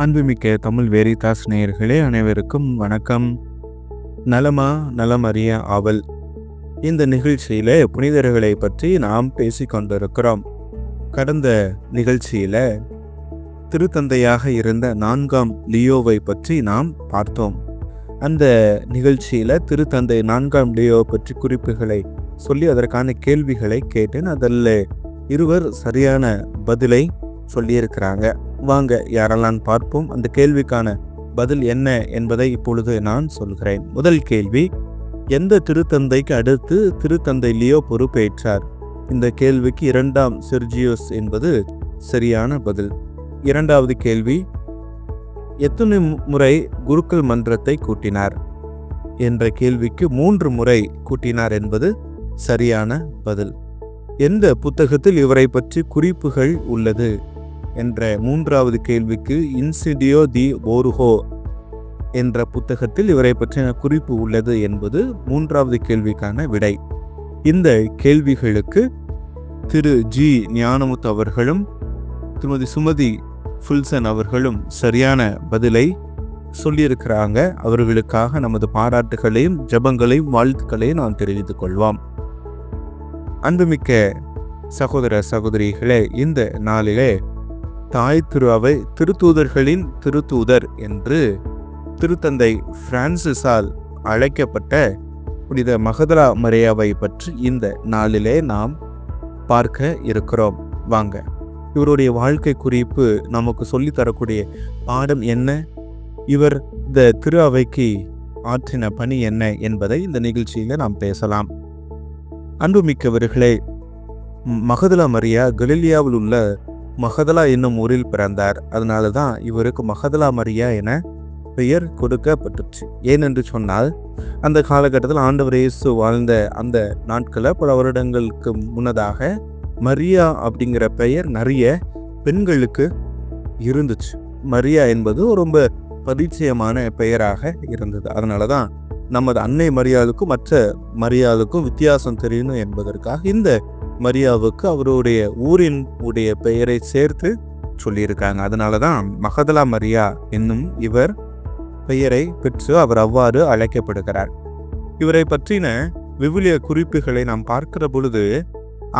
அன்புமிக்க தமிழ் வேரிதாஸ் நேயர்களே அனைவருக்கும் வணக்கம். நலமா நலம் அறிய ஆவல். இந்த நிகழ்ச்சியில் புனிதர்களை பற்றி நாம் பேசிக்கொண்டிருக்கிறோம் கடந்த நிகழ்ச்சியில் திருத்தந்தையாக இருந்த நான்காம் லியோவை பற்றி நாம் பார்த்தோம். அந்த நிகழ்ச்சியில் திருத்தந்தை நான்காம் லியோ பற்றி குறிப்புகளை சொல்லி அதற்கான கேள்விகளை கேட்டேன். அதில் இருவர் சரியான பதிலை சொல்லியிருக்கிறாங்க. வாங்க யாரெல்லாம் பார்ப்போம் அந்த கேள்விக்கான பதில் என்ன என்பதை இப்பொழுது நான் சொல்கிறேன். முதல் கேள்வி எந்த திருத்தந்தைக்கு அடுத்து திருத்தந்தை லியோ பொறுப்பேற்றார்? இந்த கேள்விக்கு இரண்டாம் செர்ஜியோஸ் என்பது சரியான பதில். இரண்டாவது கேள்வி எத்தனை முறை குருக்கள் மன்றத்தை கூட்டினார்? என்ற கேள்விக்கு மூன்று முறை கூட்டினார் என்பது சரியான பதில். எந்த புத்தகத்தில் இவரை பற்றி குறிப்புகள் உள்ளது? என்ற மூன்றாவது கேள்விக்கு இன்சிடியோ தி போர்ஹோ என்ற புத்தகத்தில் இவரை பற்றின குறிப்பு உள்ளது என்பது மூன்றாவது கேள்விக்கான விடை. இந்த கேள்விகளுக்கு திரு. ஜி. ஞானமுத்து அவர்களும் திருமதி சுமதி ஃபுல்சன் அவர்களும் சரியான பதிலை சொல்லியிருக்கிறாங்க. அவர்களுக்காக நமது பாராட்டுகளையும் ஜெபங்களையும் வாழ்த்துக்களையும் நாம் தெரிவித்துக் கொள்வோம். அன்புமிக்க சகோதர சகோதரிகளே இந்த நாளிலே தாய் திரு அவை திருத்தூதர்களின் திருத்தூதர் என்று திருத்தந்தை பிரான்சிஸால் அழைக்கப்பட்ட புனித மகதலா மரியாவை பற்றி இந்த நாளிலே நாம் பார்க்க இருக்கிறோம். வாங்க. இவருடைய வாழ்க்கை குறிப்பு நமக்கு சொல்லித் தரக்கூடிய பாடம் என்ன? இவர் இந்த திரு அவைக்கு ஆற்றின பணி என்ன என்பதை இந்த நிகழ்ச்சியில் நாம் பேசலாம். அன்புமிக்கவர்களே மகதலா மரியா கலிலியாவில் உள்ள மகதலா என்னும் ஊரில் பிறந்தார். அதனால தான் இவருக்கு மகதலா மரியா என பெயர் கொடுக்கப்பட்டுச்சு. ஏனென்று சொன்னால் அந்த காலகட்டத்தில் ஆண்டவர் இயேசு வாழ்ந்த அந்த நாட்களில் பல வருடங்களுக்கு முன்னதாக மரியா அப்படிங்கிற பெயர் நிறைய பெண்களுக்கு இருந்துச்சு. மரியா என்பது ரொம்ப பரிச்சயமான பெயராக இருந்தது. அதனால தான் நமது அன்னை மரியாளுக்கும் மற்ற மரியாளுக்கும் வித்தியாசம் தெரியணும் என்பதற்காக இந்த மரியாவுக்கு அவருடைய ஊரின் உடைய பெயரை சேர்த்து சொல்லியிருக்காங்க. அதனால தான் மகதலா மரியா என்னும் இவர் பெயரை பெற்று அவர் அவ்வாறு அழைக்கப்படுகிறார். இவரை பற்றின விவிலிய குறிப்புகளை நாம் பார்க்கிற பொழுது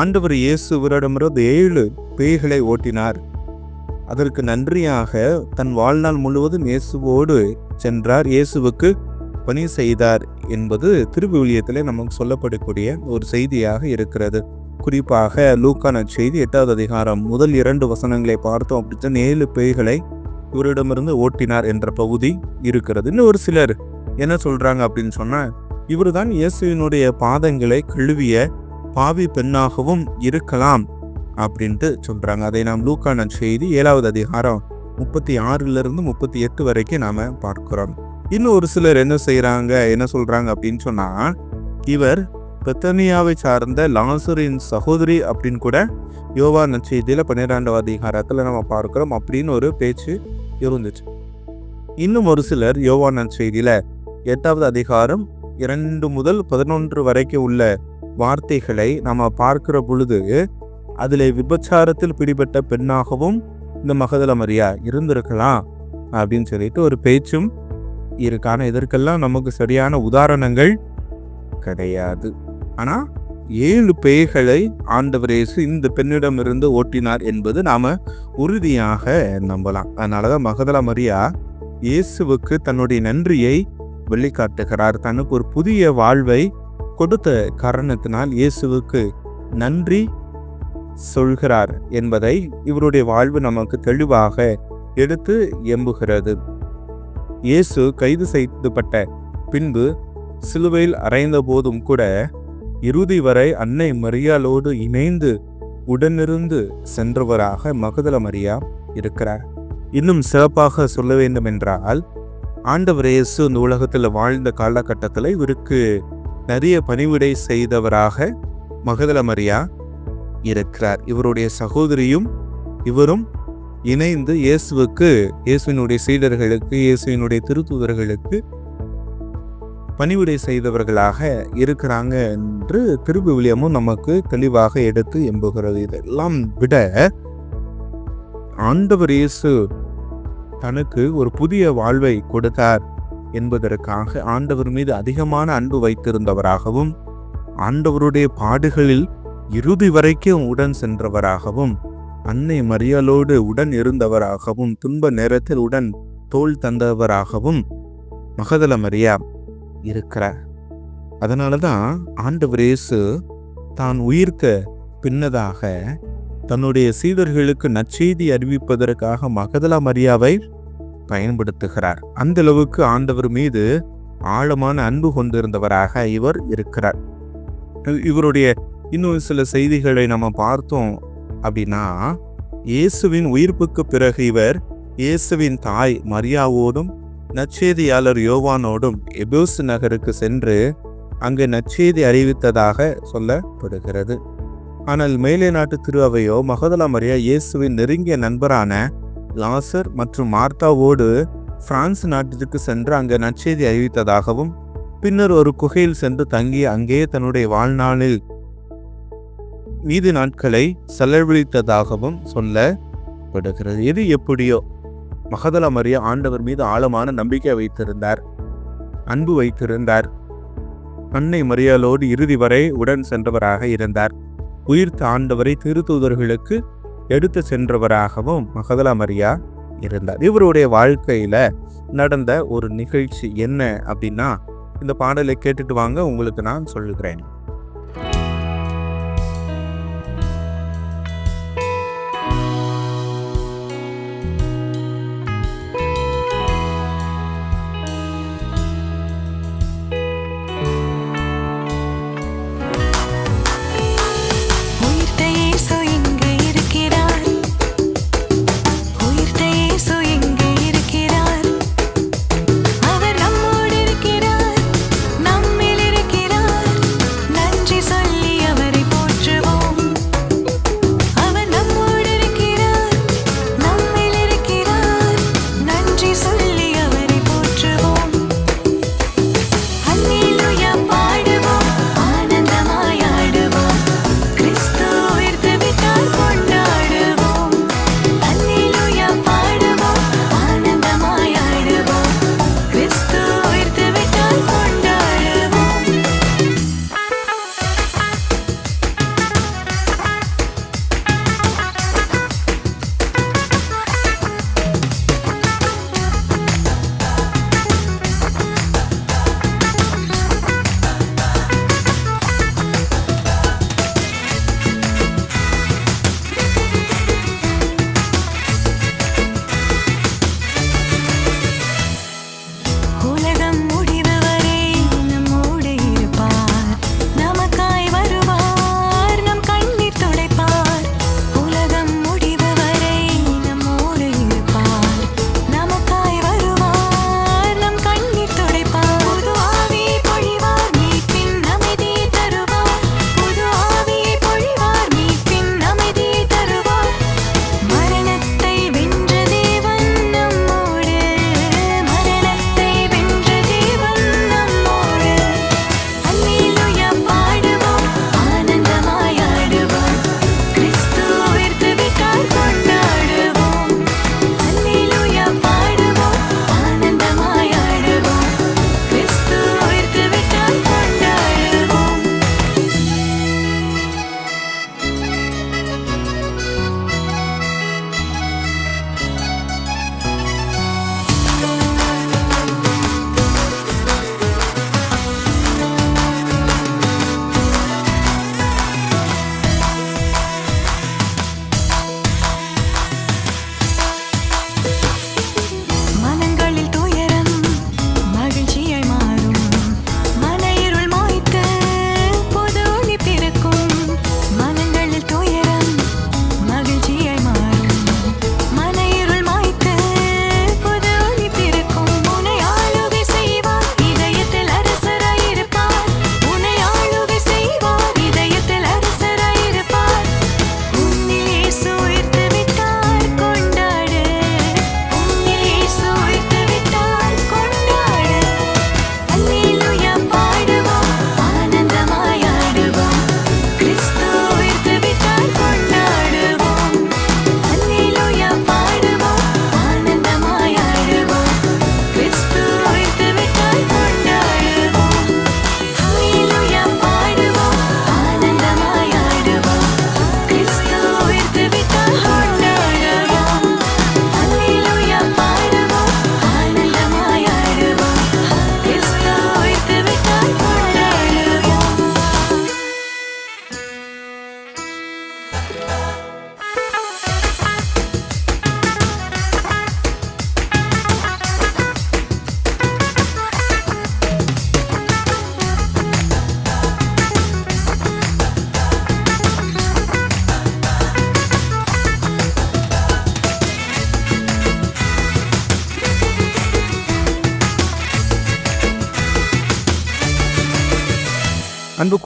ஆண்டவர் இயேசு இவரிடமிருந்து ஏழு பேய்களை ஓட்டினார். அதற்கு நன்றியாக தன் வாழ்நாள் முழுவதும் இயேசுவோடு சென்றார். இயேசுவுக்கு பணி செய்தார் என்பது திருவிவிலியத்திலே நமக்கு சொல்லப்படக்கூடிய ஒரு செய்தியாக இருக்கிறது. குறிப்பாக லூக்கான செய்தி எட்டாவது அதிகாரம் முதல் இரண்டு வசனங்களை பார்த்தோம் அப்படின்னு ஏழு பேய்களை இவரிடமிருந்து ஓட்டினார் என்ற பகுதி இருக்கிறது. இன்னும் ஒரு சிலர் என்ன சொல்றாங்க அப்படின்னு சொன்னால் இவர்தான் இயேசுவினுடைய பாதங்களை கழுவிய பாவி பெண்ணாகவும் இருக்கலாம் அப்படின்ட்டு சொல்றாங்க. அதை நாம் லூக்கான செய்தி ஏழாவது அதிகாரம் முப்பத்தி ஆறிலிருந்து முப்பத்தி எட்டு வரைக்கும் நாம பார்க்கிறோம். இன்னும் ஒரு சிலர் என்ன செய்கிறாங்க என்ன சொல்றாங்க அப்படின்னு சொன்னா இவர் பெத்தனியாவை சார்ந்த லாசரின் சகோதரி அப்படின்னு கூட யோவா நச்செய்தியில பன்னிரெண்டாவது அதிகாரத்தில் நம்ம பார்க்குறோம் அப்படின்னு ஒரு பேச்சு இருந்துச்சு. இன்னும் ஒரு சிலர் யோவா நற்செய்தியில எட்டாவது அதிகாரம் இரண்டு முதல் பதினொன்று வரைக்கும் உள்ள வார்த்தைகளை நம்ம பார்க்கிற பொழுது அதில் விபச்சாரத்தில் பிடிபட்ட பெண்ணாகவும் இந்த மகதல மரியா இருந்திருக்கலாம் அப்படின்னு சொல்லிட்டு ஒரு பேச்சும் இருக்கான இதற்கெல்லாம் நமக்கு சரியான உதாரணங்கள் கிடையாது. ஆனால் ஏழு பேய்களை ஆண்டவர் இயேசு இந்த பெண்ணிடமிருந்து ஓட்டினார் என்பது நாம் உறுதியாக நம்பலாம். அதனாலதான் மகதலா மரியா இயேசுவுக்கு தன்னுடைய நன்றியை வெளிக்காட்டுகிறார். தனக்கு ஒரு புதிய வாழ்வை கொடுத்த காரணத்தினால் இயேசுவுக்கு நன்றி சொல்கிறார் என்பதை இவருடைய வாழ்வு நமக்கு தெளிவாக எடுத்து எம்புகிறது. இயேசு கைது செய்யப்பட்ட பின்பு சிலுவையில் அறைந்த போதும் கூட இறுதி வரை அன்னை மரியாலோடு இணைந்து உடனிருந்து சென்றவராக மகதல மரியா இருக்கிறார். இன்னும் சிறப்பாக சொல்ல வேண்டும் என்றால் ஆண்டவர் இயேசு இந்த உலகத்தில் வாழ்ந்த காலகட்டத்தில் இவருக்கு நிறைய பணிவிடை செய்தவராக மகதல மரியா இருக்கிறார். இவருடைய சகோதரியும் இவரும் இணைந்து இயேசுவுக்கு இயேசுவினுடைய சீடர்களுக்கு இயேசுவினுடைய திருத்துவர்களுக்கு பணிவிடை செய்தவர்களாக இருக்கிறாங்க என்று திருவிவிலியமும் நமக்கு தெளிவாக எடுத்து எம்புகிறது. இதெல்லாம் விட ஆண்டவர் இயேசு தனக்கு ஒரு புதிய வாழ்வை கொடுத்தார் என்பதற்காக ஆண்டவர் மீது அதிகமான அன்பு வைத்திருந்தவராகவும் ஆண்டவருடைய பாடுகளில் இறுதி வரைக்கும் உடன் சென்றவராகவும் அன்னை மரியலோடு உடன் இருந்தவராகவும் துன்ப நேரத்தில் உடன் தோள் தந்தவராகவும் மகதல மரியா இருக்கிறார். அதனால தான் ஆண்டவர் இயேசு தான் உயிர்க்க பின்னதாக தன்னுடைய சீடர்களுக்கு நற்செய்தி அறிவிப்பதற்காக மகதலா மரியாவை பயன்படுத்துகிறார். அந்த அளவுக்கு ஆண்டவர் மீது ஆழமான அன்பு கொண்டிருந்தவராக இவர் இருக்கிறார். இவருடைய இன்னும் சில செய்திகளை நம்ம பார்த்தோம் அப்படின்னா இயேசுவின் உயிர்ப்புக்கு பிறகு இவர் இயேசுவின் தாய் மரியாவோடும் நற்செய்தியாளர் யோவானோடும் எபூஸ் நகருக்கு சென்று அங்கு நற்செய்தி அறிவித்ததாக சொல்லப்படுகிறது. ஆனால் மேலே நாட்டு திருவையோ மகதலாமரியா இயேசுவின் நெருங்கிய நண்பரான லாசர் மற்றும் மார்த்தாவோடு பிரான்ஸ் நாட்டிற்கு சென்று அங்கு நற்செய்தி அறிவித்ததாகவும் பின்னர் ஒரு குகையில் சென்று தங்கி அங்கே தன்னுடைய வாழ்நாளில் மீதி நாட்களை செலவழித்ததாகவும் சொல்லப்படுகிறது. எது எப்படியோ மகதல மரியா ஆண்டவர் மீது ஆழமான நம்பிக்கை வைத்திருந்தார். அன்பு வைத்திருந்தார். அன்னை மரியாலோடு இறுதி வரை உடன் சென்றவராக இருந்தார். உயிர்த்த ஆண்டவரை திருத்தூதர்களுக்கு எடுத்து சென்றவராகவும் மகதலா மரியா இருந்தார். இவருடைய வாழ்க்கையில நடந்த ஒரு நிகழ்ச்சி என்ன அப்படின்னா இந்த பாடலை கேட்டுட்டு வாங்க உங்களுக்கு நான் சொல்லுகிறேன்.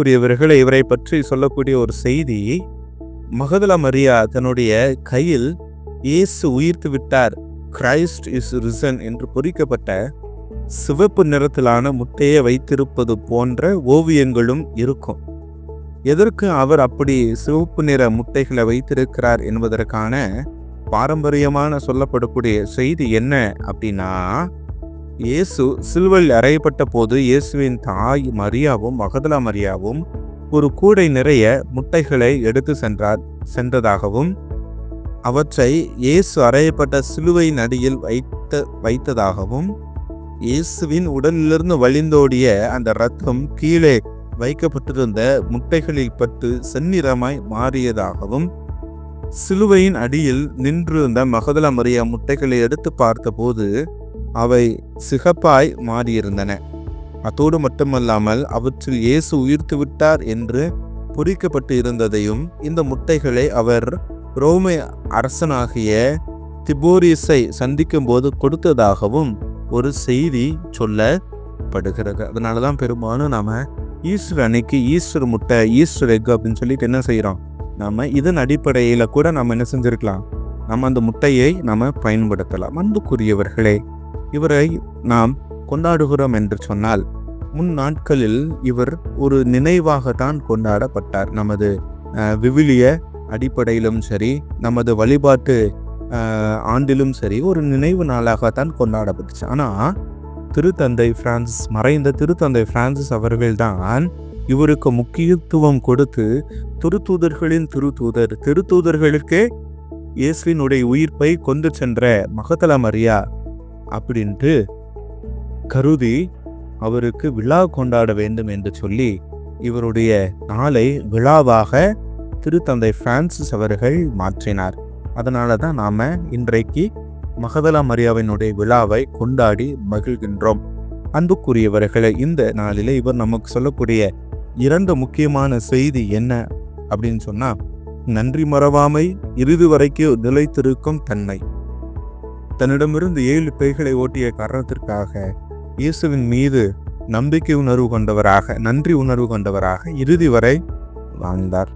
அன்புக்குரியவர்களை இவரை பற்றி சொல்லக்கூடிய ஒரு செய்தி மகதலா மரியா தன்னுடைய கையில் இயேசு உயிர்த்து விட்டார் கிரைஸ்ட் இஸ் ரிசன் என்று பொறிக்கப்பட்ட சிவப்பு நிறத்திலான முட்டையை வைத்திருப்பது போன்ற ஓவியங்களும் இருக்கும். எதற்கு அவர் அப்படி சிவப்பு நிற முட்டைகளை வைத்திருக்கிறார் என்பதற்கான பாரம்பரியமான சொல்லப்படக்கூடிய செய்தி என்ன அப்படின்னா இயேசு சிலுவையில் அறையப்பட்ட போது இயேசுவின் தாய் மரியாவும் மகதலா மரியாவும் ஒரு கூடை நிறைய முட்டைகளை எடுத்து சென்றார் சென்றதாகவும் அவற்றை இயேசு அறையப்பட்ட சிலுவையின் அடியில் வைத்த வைத்ததாகவும் இயேசுவின் உடலிலிருந்து வழிந்தோடிய அந்த ரத்தம் கீழே வைக்கப்பட்டிருந்த முட்டைகளில் பட்டு செந்நிறமாய் மாறியதாகவும் சிலுவையின் அடியில் நின்றிருந்த மகதல மரியா முட்டைகளை எடுத்து பார்த்தபோது அவை சிகப்பாய் மாறியிருந்தன. அத்தோடு மட்டுமல்லாமல் அவற்றில் இயேசு உயிர்த்து விட்டார் என்று பொறிக்கப்பட்டு இருந்ததையும் இந்த முட்டைகளை அவர் ரோமை அரசனாகிய திபோரிஸை சந்திக்கும் போது கொடுத்ததாகவும் ஒரு செய்தி சொல்லப்படுகிறது. அதனால தான் பெரும்பாலும் நாம ஈஸ்டர் அன்னைக்கு ஈஸ்டர் முட்டை ஈஸ்டர் எக் அப்படின்னு சொல்லிட்டு என்ன செய்கிறோம் நம்ம இதன் அடிப்படையில் கூட நம்ம என்ன செஞ்சுருக்கலாம்? நம்ம அந்த முட்டையை நம்ம பயன்படுத்தலாம். அன்புக்குரியவர்களே இவரை நாம் கொண்டாடுகிறோம் என்று சொன்னால் முன் நாட்களில் இவர் ஒரு நினைவாகத்தான் கொண்டாடப்பட்டார். நமது விவிலிய அடிப்படையிலும் சரி நமது வழிபாட்டு ஆண்டிலும் சரி ஒரு நினைவு நாளாகத்தான் கொண்டாடப்பட்டுச்சு. ஆனால் திருத்தந்தை பிரான்சிஸ் மறைந்த திருத்தந்தை பிரான்சிஸ் அவர்கள்தான் இவருக்கு முக்கியத்துவம் கொடுத்து திருத்தூதர்களின் திருத்தூதர் திருத்தூதர்களுக்கே இயேசுவினுடைய உயிர்ப்பை கொண்டு சென்ற மகதல மரியா அப்படின்ட்டு கருதி அவருக்கு விழா கொண்டாட வேண்டும் என்று சொல்லி இவருடைய நாளை விழாவாக திருத்தந்தை பிரான்சிஸ் அவர்கள் மாற்றினார். அதனால தான் நாம் இன்றைக்கு மகதலா மரியாவினுடைய விழாவை கொண்டாடி மகிழ்கின்றோம். அன்புக்குரியவர்களை இந்த நாளிலே இவர் நமக்கு சொல்லக்கூடிய இரண்டு முக்கியமான செய்தி என்ன அப்படின்னு சொன்னால் நன்றி மறவாமை இறுதி வரைக்கும் நிலைத்திருக்கும் தன்மை. தன்னிடமிருந்து ஏழு பேய்களை ஓட்டிய காரணத்திற்காக இயேசுவின் மீது நம்பிக்கை உணர்வு கொண்டவராக நன்றி உணர்வு கொண்டவராக இறுதி வரை வாழ்ந்தார்.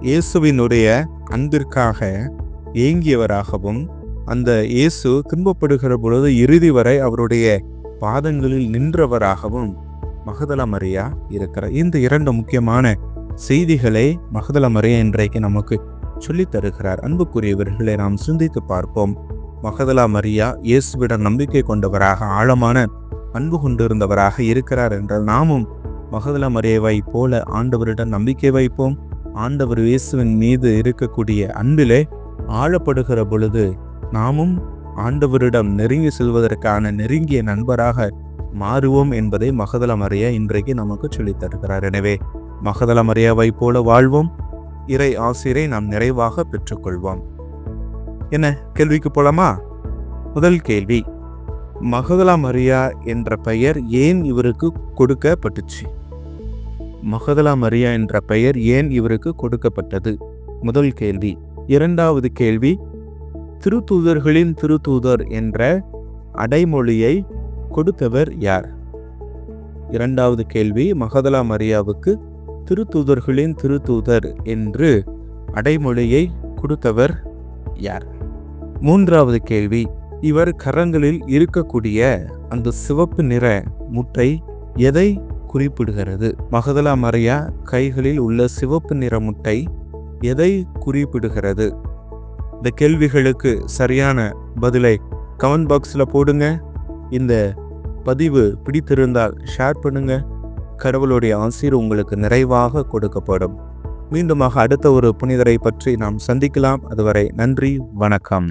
இயேசுவினுடைய அன்பிற்காக ஏங்கியவராகவும் அந்த இயேசு துன்பப்படுகிற பொழுது இறுதி வரை அவருடைய பாதங்களில் நின்றவராகவும் மகதலமரியா இருக்கிறார். இந்த இரண்டு முக்கியமான செய்திகளை மகதலமரியா இன்றைக்கு நமக்கு சொல்லித் தருகிறார் அன்புக்குரியவர்களை நாம் சிந்தித்து பார்ப்போம். மகதலா மரியா இயேசுவிடம் நம்பிக்கை கொண்டவராக ஆழமான அன்பு கொண்டிருந்தவராக இருக்கிறார் என்றால் நாமும் மகதலா மரியாவை போல ஆண்டவரிடம் நம்பிக்கை வைப்போம். ஆண்டவர் இயேசுவின் மீது இருக்கக்கூடிய அன்பிலே ஆழப்படுகிற பொழுது நாமும் ஆண்டவரிடம் நெருங்கி செல்வதற்கான நெருங்கிய நண்பராக மாறுவோம் என்பதை மகதல மரியா இன்றைக்கு நமக்கு சொல்லித் தருகிறார். எனவே மகதல மரியாவை போல வாழ்வோம். இறை ஆசிரை நாம் நிறைவாக பெற்றுக்கொள்வோம். என்ன? கேள்விக்கு போலாமா? முதல் கேள்வி. மகதலா மரியா என்ற பெயர் ஏன் இவருக்கு கொடுக்கப்பட்டுச்சு? மகதலா மரியா என்ற பெயர் ஏன் இவருக்கு கொடுக்கப்பட்டது? முதல் கேள்வி. இரண்டாவது கேள்வி. திருத்தூதர்களின் திருத்தூதர் என்ற அடைமொழியை கொடுத்தவர் யார்? இரண்டாவது கேள்வி. மகதலா மரியாவுக்கு திருத்தூதர்களின் திருத்தூதர் என்று அடைமொழியை கொடுத்தவர் யார்? மூன்றாவது கேள்வி இவர் கரங்களில் இருக்கக்கூடிய அந்த சிவப்பு நிற முட்டை எதை குறிப்பிடுகிறது? மகதலா மரியா கைகளில் உள்ள சிவப்பு நிற முட்டை எதை குறிப்பிடுகிறது? இந்த கேள்விகளுக்கு சரியான பதிலை கமெண்ட் பாக்ஸில் போடுங்க. இந்த பதிவு பிடித்திருந்தால் ஷேர் பண்ணுங்க. கடவுளுடைய ஆசீர் உங்களுக்கு நிறைவாக கொடுக்கப்படும். மீண்டுமாக அடுத்த ஒரு புனிதரை பற்றி நாம் சந்திக்கலாம். அதுவரை நன்றி வணக்கம்.